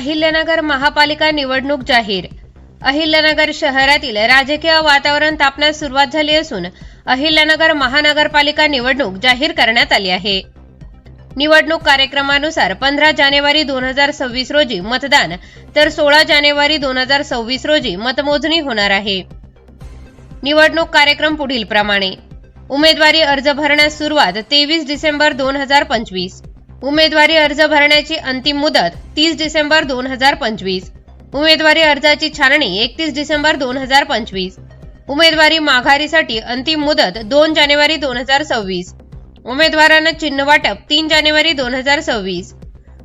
अहिल्यानगर महापालिका निवडणूक जाहीर. अहिल्यानगर शहरातील राजकीय वातावरण तापण्यास सुरुवात झाली असून अहिल्यानगर महानगरपालिका निवडणूक जाहीर करण्यात आली आहे. निवडणूक कार्यक्रमानुसार पंधरा जानेवारी दोन हजार सव्वीस रोजी मतदान तर सोळा जानेवारी दोन हजार सव्वीस रोजी मतमोजणी होणार आहे. निवडणूक कार्यक्रम पुढील प्रमाणे उमेदवारी अर्ज भरण्यास सुरुवात तेवीस डिसेंबर दोन हजार पंचवीस. उमेदवारी अर्ज भरण्याची अंतिम मुदत तीस डिसेंबर दोन हजार पंचवीस. उमेदवारी अर्जाची छाननी एकतीस डिसेंबर दोन हजार पंचवीस. उमेदवारी माघारीसाठी अंतिम मुदत दोन जानेवारी दोन हजार सव्वीस. उमेदवारांना चिन्ह वाटप तीन जानेवारी दोन हजार सव्वीस.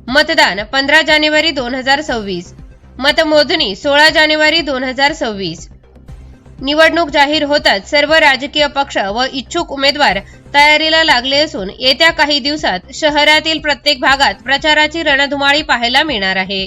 मतदान पंधरा जानेवारी दोन हजार सव्वीस. मतमोजणी सोळा जानेवारी दोन हजार सव्वीस. निवडणूक जाहीर होताच सर्व राजकीय पक्ष व इच्छुक उमेदवार तयारीला लागले असून येत्या काही दिवसात शहरातील प्रत्येक भागात प्रचाराची रणधुमाळी पाहायला मिळणार आहे.